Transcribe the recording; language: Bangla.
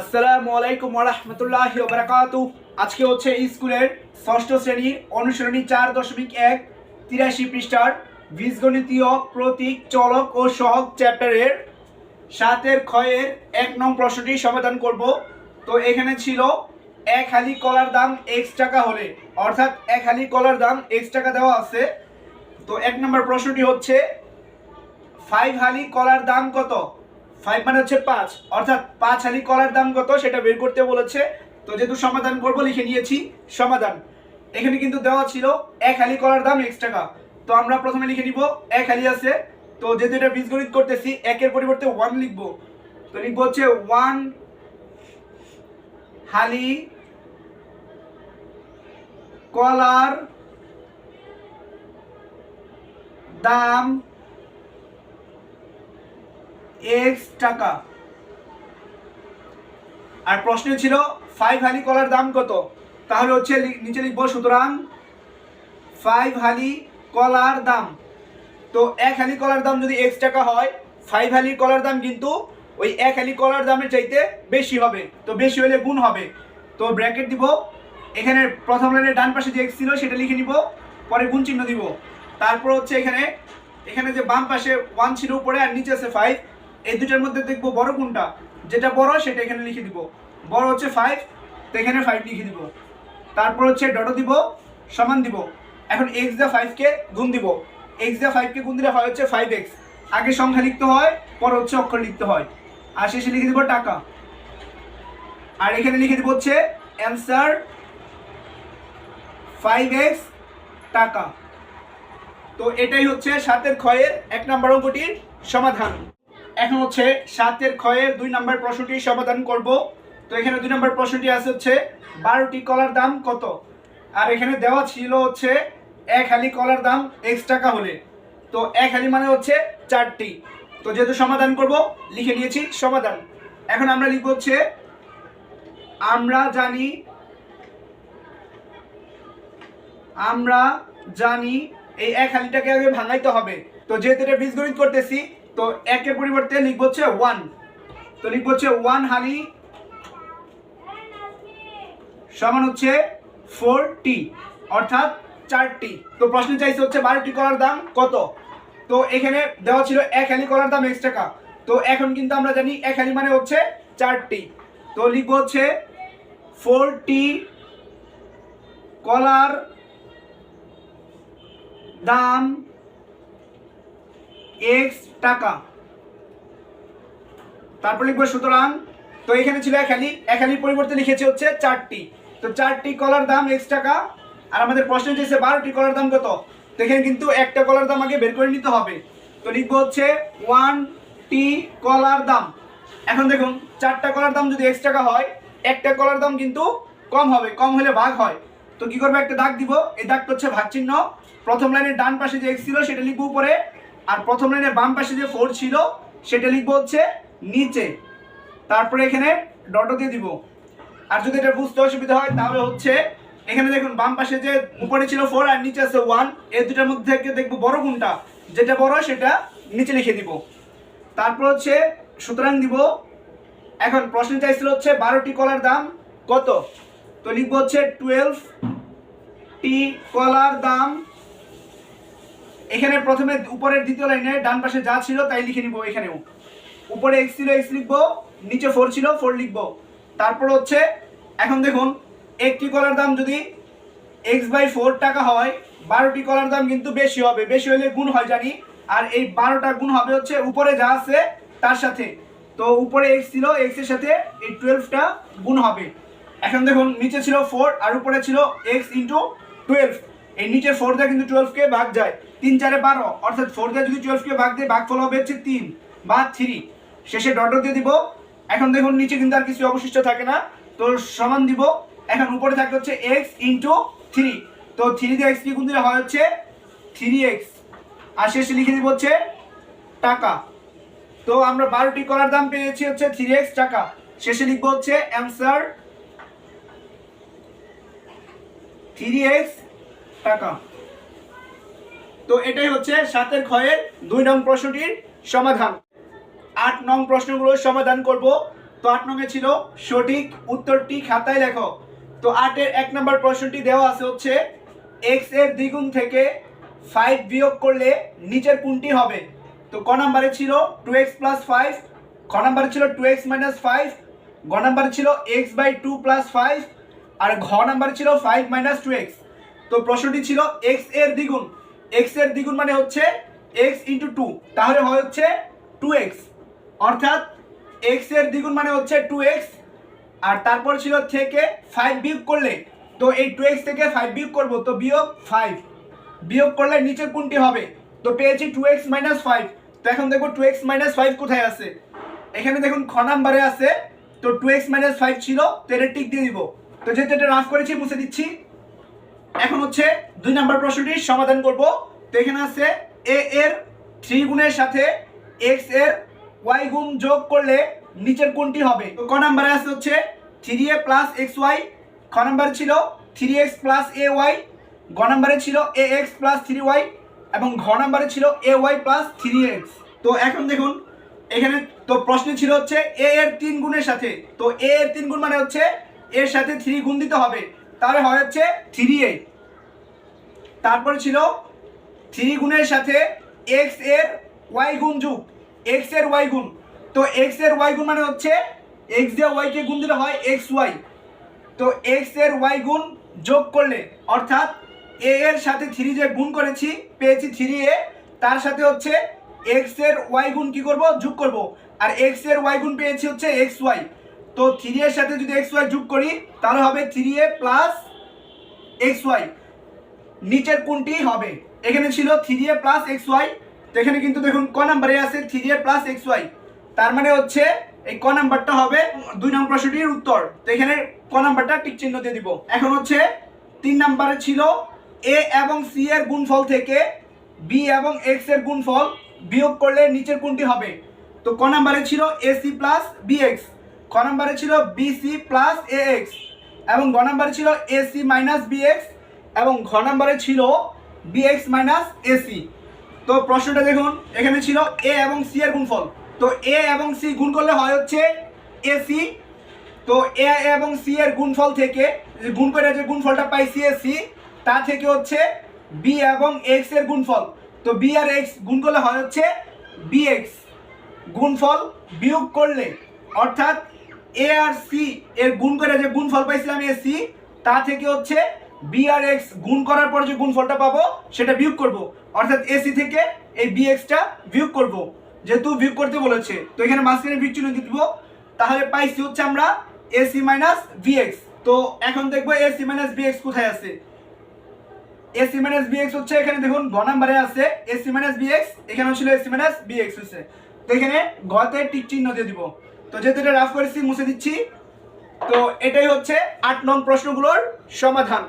আসসালামু আলাইকুম ওরহমতুল্লাহ বারাকাতু। আজকে হচ্ছে স্কুলের ষষ্ঠ শ্রেণির অনুসরণী চার দশমিক এক, তিরাশি পৃষ্ঠার বীজগণিতীয় প্রতীক, চলক ও সহগ চ্যাপ্টারের সাতের ক্ষয়ের এক নং প্রশ্নটি সমাধান করব। তো এখানে ছিল এক হালি কলার দাম এক্স টাকা হলে, অর্থাৎ এক হালি কলার দাম এক্স টাকা দেওয়া আছে। তো এক নম্বর প্রশ্নটি হচ্ছে ফাইভ হালি কলার দাম কত? ফাইভ মানে হচ্ছে পাঁচ। অর্থাৎ পাঁচ হালি কলার দাম কত সেটা বের করতে বলেছে। তো যেহেতু সমাধান করব, লিখে নিয়েছি সমাধান। এখানে কিন্তু দেওয়া ছিল এক হালি কলার দাম এক্স টাকা। তো আমরা প্রথমে লিখে নিব, এক হালি আছে। তো যেহেতু এটা বীজগণিত করতেছি, একের পরিবর্তে ওয়ান লিখব। তো লিখব হচ্ছে ওয়ান হালি কলার দাম এক্স টাকা। আর প্রশ্ন ছিল ফাইভ হালি কলার দাম কত? তাহলে হচ্ছে নিচে লিখব, সুতরাং ফাইভ হালি কলার দাম। তো এক হালি কলার দাম যদি এক্স টাকা হয় ফাইভ হালি কলার দাম কিন্তু ওই এক হালি কলার দামের চাইতে বেশি হবে। তো বেশি হলে গুণ হবে। তো ব্র্যাকেট দিব। এখানে প্রথম লাইনের ডান পাশে যে এক্স ছিল, সেটা লিখে নিব। পরে গুণ চিহ্ন দিব। তারপর হচ্ছে এখানে এখানে যে বাম পাশে ওয়ান ছিল উপরে, আর নিচে আছে ফাইভ এই দুটার মধ্যে দেখব বড় কোনটা? যেটা বড় সেটা এখানে লিখে দিব। বড় হচ্ছে ফাইভ তো এখানে ফাইভ লিখে দিব। তারপর হচ্ছে ডটো দিব, সমান দিব। এখন এক্স দা ফাইভকে গুণ দিব। এক্স দা ফাইভকে গুণ দিলে হয় হচ্ছে ফাইভ এক্স আগে সংখ্যা লিখতে হয়, পর হচ্ছে অক্ষর লিখতে হয়। আর শেষে লিখে দিব টাকা। আর এখানে লিখে দিব হচ্ছে অ্যান্সার ফাইভ এক্স টাকা। তো এটাই হচ্ছে সাতের ক্ষয়ের এক নম্বর অঙ্কটির সমাধান। এখন হচ্ছে সাতের ক্ষয়ের দুই নম্বর প্রশ্নটির সমাধান করব। তো এখানে দুই নম্বর প্রশ্নটি আছে হচ্ছে, বারোটি কলার দাম কত? আর এখানে দেওয়া ছিল হচ্ছে, এক হালি কলার দাম এক্স টাকা হলে। তো এক হালি মানে হচ্ছে চারটি। তো যেহেতু সমাধান করব, লিখে নিয়েছি সমাধান। এখন আমরা লিখব হচ্ছে, আমরা জানি আমরা জানি এই এক হালিটাকে আগে ভাঙাইতে হবে। তো যেহেতু এটা বীজগণিত করতেছি তো একের পরিবর্তে লিখব হচ্ছে ওয়ান তো লিখব হচ্ছে ওয়ান হালি সমান হচ্ছে ফোর টি অর্থাৎ চারটি। তো প্রশ্ন চাইছে হচ্ছে বারোটি কলার দাম কত? তো এখানে দেওয়া ছিল এক হালি কলার দাম এক্স টাকা তো এখন কিন্তু আমরা জানি এক হালি মানে হচ্ছে চারটি। তো লিখব হচ্ছে ফোর টি কলার দাম এক্স টাকা। তারপর লিখব সুতরাং, তো এখানে ছিল এক হালি এক হালির পরিবর্তে লিখেছে হচ্ছে চারটি। তো চারটি কলার দাম এক্স টাকা, আর আমাদের প্রশ্ন চেয়েছে বারোটি কলার দাম কত? তো এখানে কিন্তু একটা কলার দাম আগে বের করে নিতে হবে। তো লিখব হচ্ছে ওয়ান টি কলার দাম। এখন দেখুন, চারটা কলার দাম যদি এক্স টাকা হয়, একটা কলার দাম কিন্তু কম হবে, কম হলে ভাগ হয়। তো কি করবে? একটা দাগ দিব। এই দাগটা হচ্ছে ভাগ চিহ্ন প্রথম লাইনের ডান পাশে যে এক্স ছিল, সেটা লিখব উপরে। আর প্রথম লাইনের বাম পাশে যে ফোর ছিল, সেটা লিখব হচ্ছে নিচে। তারপরে এখানে ডটো দিয়ে দিব। আর যদি এটা বুঝতে অসুবিধা হয়, তাহলে হচ্ছে এখানে দেখুন, বাম পাশে যে উপরে ছিল ফোর আর নিচে আছে ওয়ান এই দুটার মধ্যে থেকে দেখব বড় কোনটা? যেটা বড়, সেটা নিচে লিখে দিব। তারপর হচ্ছে সুতরাং দিব, এখন প্রশ্ন চাইছিল হচ্ছে বারোটি কলার দাম কত? তো লিখব হচ্ছে টুয়েলভ টি কলার দাম এখানে প্রথমে উপরের দ্বিতীয় লাইনে ডান পাশে যা ছিল তাই লিখে নিব এখানেও। উপরে এক্স ছিল এক্স লিখব, নিচে ফোর ছিল ফোর লিখব। তারপর হচ্ছে, এখন দেখুন, একটি কলার দাম যদি এক্স বাই ফোর টাকা হয়, বারোটি কলার দাম কিন্তু বেশি হবে। বেশি হলে গুণ হয় জানি। আর এই বারোটা গুণ হবে হচ্ছে উপরে যা আছে তার সাথে। তো উপরে এক্স ছিল এক্সের সাথে এই টুয়েলভটা গুণ হবে। এখন দেখুন, নিচে ছিল ফোর আর উপরে ছিল এক্স ইন্টু টুয়েলভ এই নিচে ফোর দিয়ে কিন্তু টুয়েলভকে ভাগ যায়। তিন, চারে বারো, অর্থাৎ ফোর দিয়ে যদি টুয়েলভকে ভাগ দিয়ে ভাগফল হবে হচ্ছে তিন বা থ্রি শেষে ডট দিয়ে দিব। এখন দেখুন, নিচে কিন্তু আর কিছু অবশিষ্ট থাকে না। তো সমান দিব। এখন উপরে থাকে হচ্ছে এক্স ইন্টু থ্রি তো থ্রি দিয়ে এক্স কি গুণ দিলে হয় হচ্ছে থ্রি এক্স আর শেষে লিখে দিব হচ্ছে টাকা। তো আমরা বারোটি কলার দাম পেয়েছি হচ্ছে থ্রি এক্স টাকা। শেষে লিখব হচ্ছে অ্যান্সার থ্রি এক্স টাকা। তো এটাই হচ্ছে সাতের ক্ষয়ের দুই নং প্রশ্নটির সমাধান। আট নং প্রশ্নগুলোর সমাধান করব। তো আট নঙে ছিল সঠিক উত্তরটি খাতায় লেখো। তো আটের এক নম্বর প্রশ্নটি দেওয়া আছে হচ্ছে এক্সের দ্বিগুণ থেকে ফাইভ বিয়োগ করলে নিচের কোনটি হবে? তো ক নাম্বারে ছিল টু এক্স প্লাস ফাইভ খ নাম্বারে ছিল টু এক্স মাইনাস ফাইভ গ নাম্বারে ছিল X by two plus five আর ঘ নাম্বারে ছিল ফাইভ মাইনাস টু এক্স তো প্রশ্নটি ছিল এক্সের দ্বিগুণ। এক্সের দ্বিগুণ মানে হচ্ছে এক্স ইন্টু টু তাহলে হয় হচ্ছে টু এক্স অর্থাৎ এক্সের দ্বিগুণ মানে হচ্ছে টু এক্স আর তারপর ছিল থেকে ফাইভ বিয়োগ করলে, তো এই টু এক্স থেকে ফাইভ বিয়োগ করব, তো বিয়োগ ফাইভ বিয়োগ করলে নিচের কোনটি হবে? তো পেয়েছি টু এক্স মাইনাস ফাইভ তো এখন দেখব টু এক্স মাইনাস ফাইভ কোথায় আছে? এখানে দেখুন খ নাম্বারে আছে, তো টু এক্স মাইনাস ফাইভ ছিল, তো এটা টিক দিয়ে দিব। তো যেহেতু এটা রাফ করেছি, মুছে দিচ্ছি। এখন হচ্ছে দুই নাম্বার প্রশ্নটির সমাধান করব। তো এখানে আছে এ এর থ্রি গুণের সাথে এক্সের ওয়াই গুণ যোগ করলে নিচের কোনটি হবে? তো ক নাম্বারে আছে হচ্ছে three A plus X Y খ নাম্বার ছিল three X plus A Y গ নাম্বারে ছিল A X plus three Y এবং ঘ নাম্বারে ছিল A Y plus three X তো এখন দেখুন, এখানে তো প্রশ্ন ছিল হচ্ছে এ এর তিন গুণের সাথে। তো এ এর তিন গুণ মানে হচ্ছে এর সাথে থ্রি গুণ দিতে হবে। তাহলে হয় হচ্ছে থ্রি এ তারপরে ছিল থ্রি গুণের সাথে এক্সের ওয়াই গুণ যুগ এক্সের ওয়াই গুণ। তো এক্সের ওয়াই গুণ মানে হচ্ছে এক্স দিয়ে ওয়াইকে গুণ দিলে হয় এক্স ওয়াই তো এক্সের ওয়াই গুণ যোগ করলে, অর্থাৎ এ এর সাথে থ্রি যে গুণ করেছি, পেয়েছি থ্রি এ, তার সাথে হচ্ছে এক্সের ওয়াই গুণ কি করব? যোগ করব। আর এক্সের ওয়াই গুণ পেয়েছি হচ্ছে এক্স ওয়াই তো থ্রি এর সাথে যদি এক্স ওয়াই যোগ করি, তাহলে হবে three A plus X Y নিচের কোনটি হবে? এখানে ছিল three A plus X Y তো এখানে কিন্তু দেখুন ক নাম্বারে আছে three A plus X Y তার মানে হচ্ছে এই ক নাম্বারটা হবে দুই নম্বর প্রশ্নটির উত্তর। তো এখানে ক নাম্বারটা টিক চিহ্ন দিয়ে দিব। এখন হচ্ছে তিন নাম্বারে ছিল এ এবং সি এর গুণফল থেকে বি এবং এক্সের গুণফল বিয়োগ করলে নিচের কোনটি হবে? তো ক নাম্বারে ছিল A C plus B X ক নাম্বারে ছিল B C plus A X এবং গ নাম্বারে ছিল A C minus B X এবং ঘ নাম্বারে ছিল বি এক্স মাইনাস এসি তো প্রশ্নটা দেখুন, এখানে ছিল এ এবং সি এর গুণফল। তো এ এবং সি গুণ করলে হয় হচ্ছে এসি তো এ এবং সি এর গুণফল থেকে গুণ করে যে গুণফলটা পাইছি এসি তা থেকে হচ্ছে বি এবং এক্সের গুণফল। তো বি আর এক্স গুণ করলে হয় হচ্ছে বি এক্স গুণফল বিয়োগ করলে, অর্থাৎ এ আর সি এর গুণ করে যে গুণফল পাইছিলাম এ সি তা থেকে হচ্ছে বি আর এক্স গুণ করার পর যে গুণফলটা পাবো, সেটা বিয়োগ করব। অর্থাৎ এসি থেকে এই বি এক্সটা বিয়োগ করব। যেহেতু বিয়োগ করতে বলেছে, তো এখানে মাঝখানে বিয়োগ চিহ্ন দিব। তাহলে পাইছি হচ্ছে আমরা এসি মাইনাস বিএক্স তো এখন দেখব এসি মাইনাস বিএক্স কোথায় আছে? এসি মাইনাস বিএক্স হচ্ছে এখানে দেখুন, গ নাম্বারে আছে। এসি মাইনাস বিএক্স এখানে ছিল এসি মাইনাস বিএক্স হচ্ছে তো এখানে গতে টিক চিহ্ন দিয়ে দিব। তো যেহেতু এটা রাফ করেছি, মুছে দিচ্ছি। তো এটাই হচ্ছে আট নং প্রশ্নগুলোর সমাধান।